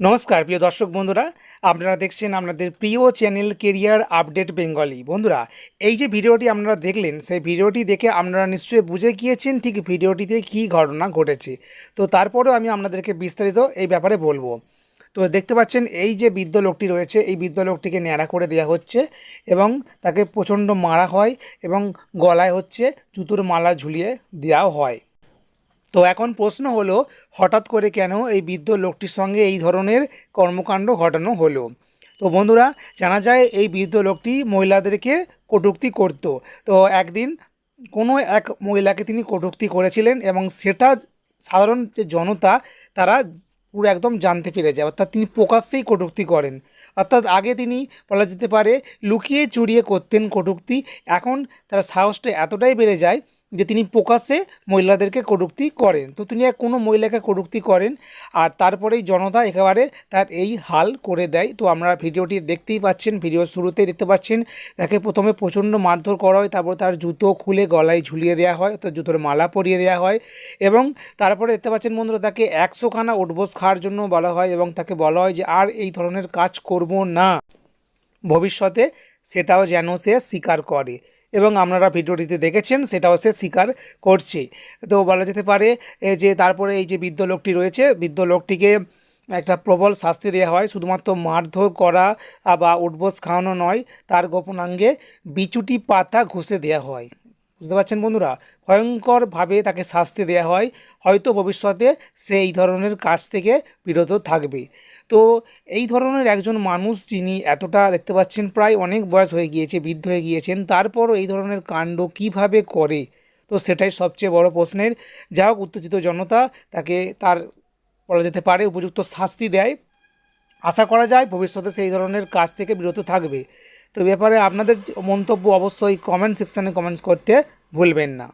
নমস্কার, প্রিয় দর্শক বন্ধুরা। আপনারা দেখছেন আপনাদের প্রিয় চ্যানেল কেরিয়ার আপডেট বেঙ্গলি। বন্ধুরা, এই যে ভিডিওটি আপনারা দেখলেন, সেই ভিডিওটি দেখে আপনারা নিশ্চয়ই বুঝে গিয়েছেন ঠিক ভিডিওটিতে কী ঘটনা ঘটেছে। তো তারপরেও আমি আপনাদেরকে বিস্তারিত এই ব্যাপারে বলব। তো দেখতে পাচ্ছেন, এই যে বৃদ্ধ লোকটি রয়েছে, এই বৃদ্ধ লোকটিকে ন্যাড়া করে দেওয়া হচ্ছে এবং তাকে প্রচণ্ড মারা হয় এবং গলায় হচ্ছে জুতোর মালা ঝুলিয়ে দেওয়া হয়। তো এখন প্রশ্ন হলো, হঠাৎ করে কেন এই বৃদ্ধ লোকটির সঙ্গে এই ধরনের কর্মকাণ্ড ঘটানো হলো? তো বন্ধুরা, জানা যায় এই বৃদ্ধ লোকটি মহিলাদেরকে কটূক্তি করত। তো একদিন কোনো এক মহিলাকে তিনি কটূক্তি করেছিলেন এবং সেটা সাধারণ যে জনতা, তারা পুরো একদম জানতে পেরে যায়। অর্থাৎ তিনি প্রকাশ্যেই কটূক্তি করেন। অর্থাৎ আগে তিনি বলা যেতে পারে লুকিয়ে চুরিয়ে করতেন কটূক্তি। এখন তার সাহসটা এতটাই বেড়ে যায় যে তিনি প্রকাশ্যে মহিলাদেরকে কটূক্তি করেন। তো তিনি এক কোনো মহিলাকে কটূক্তি করেন আর তারপরেই জনতা একেবারে তার এই হাল করে দেয়। তো আমরা ভিডিওটি দেখতেই পাচ্ছেন ভিডিওর শুরুতে দেখতে পাচ্ছেন, তাকে প্রথমে প্রচণ্ড মারধর করা হয়, তারপর তার জুতো খুলে গলায় ঝুলিয়ে দেওয়া হয়, অর্থাৎ জুতোর মালা পরিয়ে দেওয়া হয় এবং তারপরে দেখতে পাচ্ছেন বন্ধুরা, তাকে একশোখানা উঠবোস খাওয়ার জন্য বলা হয় এবং তাকে বলা হয় যে, আর এই ধরনের কাজ করব না। ভবিষ্যতে সেটাও যেন সে স্বীকার করে। এবং আপনারা ভিডিওটিতে দেখেছেন, সেটাও সে স্বীকার করছে। তো বলা যেতে পারে যে তারপরে এই যে বৃদ্ধ লোকটি রয়েছে, বৃদ্ধ লোকটিকে একটা প্রবল শাস্তি দেওয়া হয়। শুধুমাত্র মারধর করা বা উঠবোস খাওয়ানো নয়, তার গোপনাঙ্গে বিচুটি পাতা ঘুষে দেওয়া হয়। বুঝতে পারছেন বন্ধুরা? ভয়ঙ্করভাবে তাকে শাস্তি দেওয়া হয়। হয়তো ভবিষ্যতে সে এই ধরনের কাজ থেকে বিরত থাকবে। তো এই ধরনের একজন মানুষ যিনি এতটা দেখতে পাচ্ছেন প্রায় অনেক বয়স হয়ে গিয়েছে, বৃদ্ধ হয়ে গিয়েছেন, তারপরও এই ধরনের কাণ্ড কীভাবে করে? তো সেটাই সবচেয়ে বড় প্রশ্নের। যা হোক, উত্তেজিত জনতা তাকে তার বলা যেতে পারে উপযুক্ত শাস্তি দেয়। আশা করা যায় ভবিষ্যতে সেই ধরনের কাজ থেকে বিরত থাকবে। তো ব্যাপারে আপনাদের মন্তব্য অবশ্যই কমেন্ট সেকশানে কমেন্টস করতে ভুলবেন না।